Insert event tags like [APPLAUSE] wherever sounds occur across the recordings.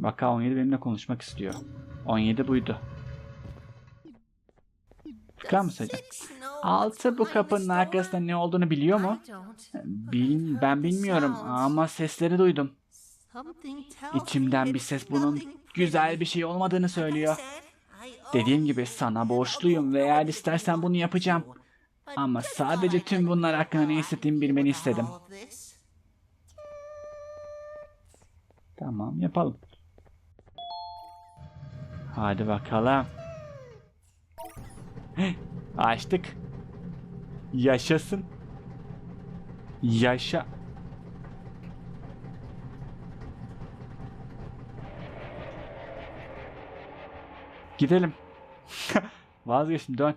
Vaka 17 benimle konuşmak istiyor. 17 buydu. Çıkar mısın hocam? Altı bu kapının arkasında ne olduğunu biliyor mu? Bil, ben bilmiyorum ama sesleri duydum. İçimden bir ses bunun güzel bir şey olmadığını söylüyor. Dediğim gibi sana borçluyum ve eğer istersen bunu yapacağım. Ama sadece tüm bunlar hakkında ne hissettiğimi bilmeni istedim. Tamam yapalım. Hadi bakalım. Açtık. Yaşasın. Yaşa. Gidelim. [LAUGHS] Vazgeçtim dön.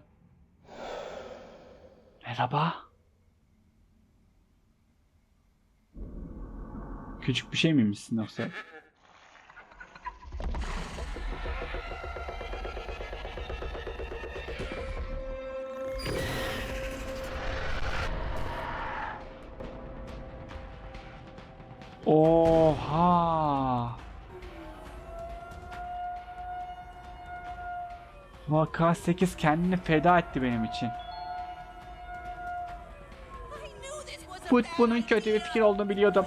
Merhaba. Küçük bir şey miymişsin yoksa? Oha! Vaka 8 kendini feda etti benim için. Bu, bunun kötü bir fikir olduğunu biliyordum.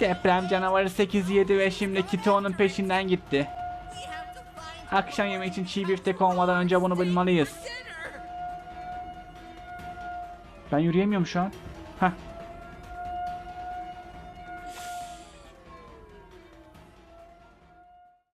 Deprem canavarı 8 yedi ve şimdi onun peşinden gitti. Akşam yemeği için çiğ biftek olmadan önce bunu bilmalıyız. Ben yürüyemiyorum şu an. Heh